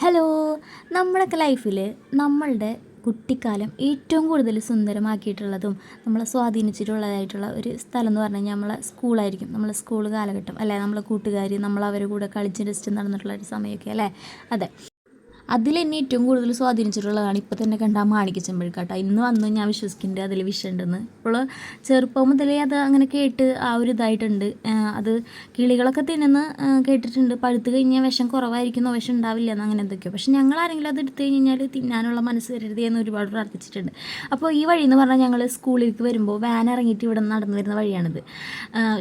Hello നമ്മളൊക്കെ ലൈഫിൽ നമ്മളുടെ കുട്ടിക്കാലം ഏറ്റവും കൂടുതൽ സുന്ദരമാക്കിയിട്ടുള്ളതും നമ്മളെ സ്വാധീനിച്ചിട്ടുള്ളതായിട്ടുള്ള ഒരു സ്ഥലം എന്ന് പറഞ്ഞു കഴിഞ്ഞാൽ നമ്മളെ സ്കൂളായിരിക്കും. നമ്മളെ സ്കൂൾ കാലഘട്ടം അല്ലേ? നമ്മളെ കൂട്ടുകാർ നമ്മൾ കൂടെ കളിച്ച് രസിച്ച് നടന്നിട്ടുള്ള ഒരു സമയമൊക്കെ അല്ലേ? അതെ. അതിൽ എന്നെ ഏറ്റവും കൂടുതൽ സ്വാധീനിച്ചിട്ടുള്ളതാണ് ഇപ്പോൾ തന്നെ കണ്ട ആ മാണിക്ക ചെമ്പഴുക്കാട്ട. ഇന്ന് വന്ന് ഞാൻ വിശ്വസിക്കുന്നുണ്ട് അതിൽ വിഷമുണ്ടെന്ന് ഇപ്പോൾ ചെറുപ്പം മുതലേ അത് അങ്ങനെ കേട്ട് ആ ഒരു ഇതായിട്ടുണ്ട്. അത് കിളികളൊക്കെ തിന്നെന്ന് കേട്ടിട്ടുണ്ട്. പഴുത്ത് കഴിഞ്ഞാൽ വിഷം കുറവായിരിക്കുന്നോ? വിഷം ഉണ്ടാവില്ല എന്ന് അങ്ങനെ എന്തൊക്കെയോ. പക്ഷേ ഞങ്ങൾ ആരെങ്കിലും അത് എടുത്തു കഴിഞ്ഞാൽ തിന്നാനുള്ള മനസ്സ് വരരുത് എന്ന് ഒരുപാട് പ്രാർത്ഥിച്ചിട്ടുണ്ട്. അപ്പോൾ ഈ വഴി എന്ന് പറഞ്ഞാൽ ഞങ്ങൾ സ്കൂളിലേക്ക് വരുമ്പോൾ വാൻ ഇറങ്ങിയിട്ട് ഇവിടെ നടന്നു വരുന്ന വഴിയാണിത്.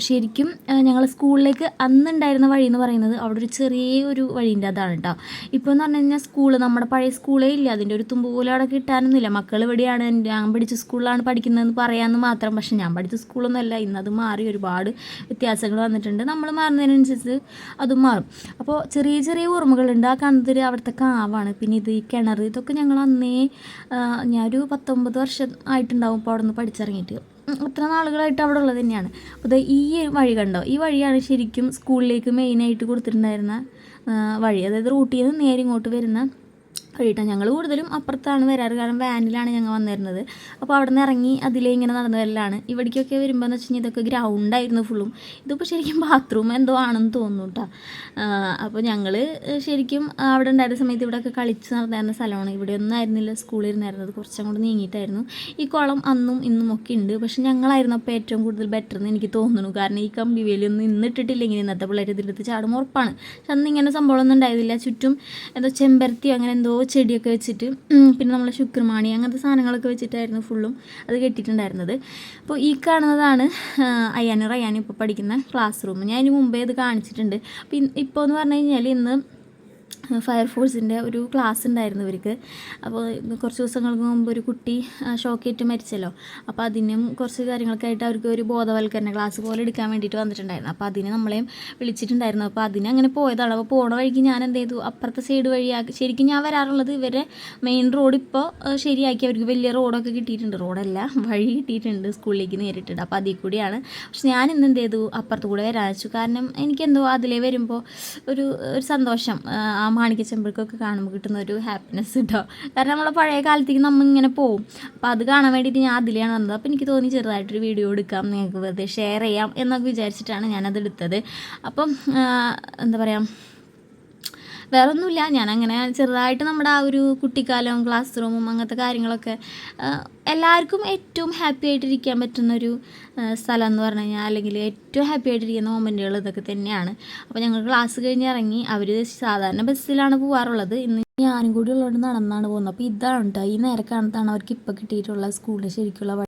ശരിക്കും ഞങ്ങൾ സ്കൂളിലേക്ക് അന്നുണ്ടായിരുന്ന വഴി എന്ന് പറയുന്നത് അവിടെ ഒരു ചെറിയ ഒരു വഴീന്റെ അതാണ് കേട്ടോ ഇപ്പോൾ എന്ന് പറഞ്ഞു കഴിഞ്ഞാൽ സ്കൂൾ നമ്മുടെ പഴയ സ്കൂളേ ഇല്ല. അതിന്റെ ഒരു തുമ്പ് പോലും അവിടെ കിട്ടാനൊന്നുമില്ല. മക്കൾ ഇവിടെയാണ്. ഞാൻ പഠിച്ച സ്കൂളിലാണ് പഠിക്കുന്നതെന്ന് പറയാമെന്ന് മാത്രം. പക്ഷെ ഞാൻ പഠിച്ച സ്കൂളൊന്നുമല്ല. ഇന്നത് മാറി ഒരുപാട് വ്യത്യാസങ്ങൾ വന്നിട്ടുണ്ട്. നമ്മൾ മാറുന്നതിനനുസരിച്ച് അതും മാറും. അപ്പോൾ ചെറിയ ചെറിയ ഓർമ്മകളുണ്ട്. ആ കണ്ടത് അവിടുത്തെ കാവാണ്. പിന്നെ ഇത് ഈ കിണർ ഇതൊക്കെ ഞങ്ങൾ അന്നേ ഞാനൊരു പത്തൊമ്പത് വർഷം ആയിട്ടുണ്ടാവും ഇപ്പോൾ അവിടെ നിന്ന് പഠിച്ചിറങ്ങിയിട്ട് അത്ര നാളുകളായിട്ട് അവിടെ ഉള്ളത് തന്നെയാണ്. അപ്പോൾ ഈ വഴി കണ്ടോ? ഈ വഴിയാണ് ശരിക്കും സ്കൂളിലേക്ക് മെയിനായിട്ട് കൊടുത്തിട്ടുണ്ടായിരുന്ന വഴി. അതായത് റൂട്ടിൽ നിന്ന് നേരെ ഇങ്ങോട്ട് വരുന്ന വഴിയിട്ടാണ് ഞങ്ങൾ കൂടുതലും അപ്പുറത്താണ് വരാറ്. കാരണം വാനിലാണ് ഞങ്ങൾ വന്നിരുന്നത്. അപ്പോൾ അവിടെ നിന്ന് ഇറങ്ങി അതിലേ ഇങ്ങനെ നടന്നു വരലാണ്. ഇവിടേക്കൊക്കെ വരുമ്പോൾ എന്ന് വെച്ച് കഴിഞ്ഞാൽ ഇതൊക്കെ ഗ്രൗണ്ടായിരുന്നു ഫുള്ളും ഇതിപ്പോൾ ശരിക്കും ബാത്റൂം എന്തോ ആണെന്ന് തോന്നുന്നു കേട്ടോ അപ്പോൾ ഞങ്ങൾ ശരിക്കും അവിടെ ഉണ്ടായിരുന്ന സമയത്ത് ഇവിടെയൊക്കെ കളിച്ച് നടന്നിരുന്ന സ്ഥലമാണ്. ഇവിടെ ഒന്നും ആയിരുന്നില്ല. സ്കൂളിൽ ഇരുന്നായിരുന്നത് കുറച്ചും കൂടെ നീങ്ങിയിട്ടായിരുന്നു. ഈ കുളം അന്നും ഇന്നും ഒക്കെ ഉണ്ട്. പക്ഷേ ഞങ്ങളായിരുന്നു അപ്പോൾ ഏറ്റവും കൂടുതൽ ബെറ്റർ എന്ന് എനിക്ക് തോന്നുന്നു. കാരണം ഈ കമ്പി വേലിയൊന്നും ഇന്നിട്ടിട്ടില്ലെങ്കിൽ ഇന്നത്തെ പിള്ളേർ ഇതിലെടുത്ത് ചാടും ഉറപ്പാണ്. പക്ഷെ അന്ന് ഇങ്ങനെ സംഭവമൊന്നും ഉണ്ടായിരുന്നില്ല. ചുറ്റും എന്തോ ചെമ്പരത്തിയോ അങ്ങനെ എന്തോ ചെടിയൊക്കെ വെച്ചിട്ട് പിന്നെ നമ്മളെ ശുക്രമാണി അങ്ങനത്തെ സാധനങ്ങളൊക്കെ വെച്ചിട്ടായിരുന്നു ഫുള്ളും അത് കെട്ടിയിട്ടുണ്ടായിരുന്നത്. അപ്പോൾ ഈ കാണുന്നതാണ് അയ്യാനും റയ്യാനും ഇപ്പോൾ പഠിക്കുന്ന ക്ലാസ് റൂം ഞാൻ ഇതിന് മുമ്പേ ഇത് കാണിച്ചിട്ടുണ്ട്. അപ്പോൾ ഇപ്പോൾ എന്ന് പറഞ്ഞു കഴിഞ്ഞാൽ ഇന്ന് ഫയർഫോഴ്സിന്റെ ഒരു ക്ലാസ് ഉണ്ടായിരുന്നു ഇവർക്ക്. അപ്പോൾ കുറച്ച് ദിവസങ്ങൾക്ക് മുമ്പ് ഒരു കുട്ടി ഷോക്കേറ്റ് മരിച്ചല്ലോ. അപ്പോൾ അതിനും കുറച്ച് കാര്യങ്ങൾക്കായിട്ട് അവർക്ക് ഒരു ബോധവൽക്കരണ ക്ലാസ് പോലെ എടുക്കാൻ വേണ്ടിയിട്ട് വന്നിട്ടുണ്ടായിരുന്നു. അപ്പോൾ അതിന് നമ്മളെയും വിളിച്ചിട്ടുണ്ടായിരുന്നു. അപ്പോൾ അതിന് അങ്ങനെ പോയതാണ്. അപ്പോൾ പോണ വഴിക്ക് ഞാൻ എന്ത് ചെയ്തു? അപ്പുറത്തെ സൈഡ് വഴിയാക്കി ശരിക്കും ഞാൻ വരാറുള്ളത് ഇവരെ മെയിൻ റോഡ് ഇപ്പോൾ ശരിയാക്കി. അവർക്ക് വലിയ റോഡൊക്കെ കിട്ടിയിട്ടുണ്ട്. റോഡല്ല വഴി കിട്ടിയിട്ടുണ്ട് സ്കൂളിലേക്ക് നേരിട്ടുണ്ട് അപ്പോൾ അതിൽ കൂടിയാണ്. പക്ഷെ ഞാൻ ഇന്ന് എന്ത് ചെയ്തു? അപ്പുറത്ത് കൂടെ വെച്ചു. കാരണം എനിക്കെന്തോ അതിലേ വരുമ്പോൾ ഒരു ഒരു സന്തോഷം. ആ മാണിക്ക ചെമ്പിൾക്കൊക്കെ കാണുമ്പോൾ കിട്ടുന്ന ഒരു ഹാപ്പിനെസ് കേട്ടോ കാരണം നമ്മളെ പഴയ കാലത്തേക്ക് നമ്മൾ ഇങ്ങനെ പോവും. അപ്പോൾ അത് കാണാൻ വേണ്ടിയിട്ട് ഞാൻ അതിലാണ് വന്നത്. അപ്പോൾ എനിക്ക് തോന്നി ചെറുതായിട്ടൊരു വീഡിയോ എടുക്കാം നിങ്ങൾക്ക് വെറുതെ ഷെയർ ചെയ്യാം എന്നൊക്കെ വിചാരിച്ചിട്ടാണ് ഞാനത് എടുത്തത്. അപ്പം എന്താ പറയുക വേറെ ഒന്നുമില്ല അങ്ങനെ ചെറുതായിട്ട് നമ്മുടെ ആ ഒരു കുട്ടിക്കാലവും ക്ലാസ് റൂമും അങ്ങനത്തെ കാര്യങ്ങളൊക്കെ എല്ലാവർക്കും ഏറ്റവും ഹാപ്പി ആയിട്ടിരിക്കാൻ പറ്റുന്നൊരു സ്ഥലം എന്ന് പറഞ്ഞു കഴിഞ്ഞാൽ അല്ലെങ്കിൽ ഏറ്റവും ഹാപ്പി ആയിട്ടിരിക്കുന്ന മൊമെന്റുകൾ ഇതൊക്കെ തന്നെയാണ്. അപ്പോൾ ഞങ്ങൾ ക്ലാസ് കഴിഞ്ഞ് ഇറങ്ങി അവർ സാധാരണ ബസ്സിലാണ് പോകാറുള്ളത് ഇന്ന് ഞാനും കൂടി ഉള്ളതുകൊണ്ട് നടന്നാണ് പോകുന്നത്. അപ്പോൾ ഇതാണ് കേട്ടോ ഈ നേരെ കാണത്താണ് അവർക്ക് ഇപ്പോൾ കിട്ടിയിട്ടുള്ള സ്കൂളിൽ ശരിക്കുള്ള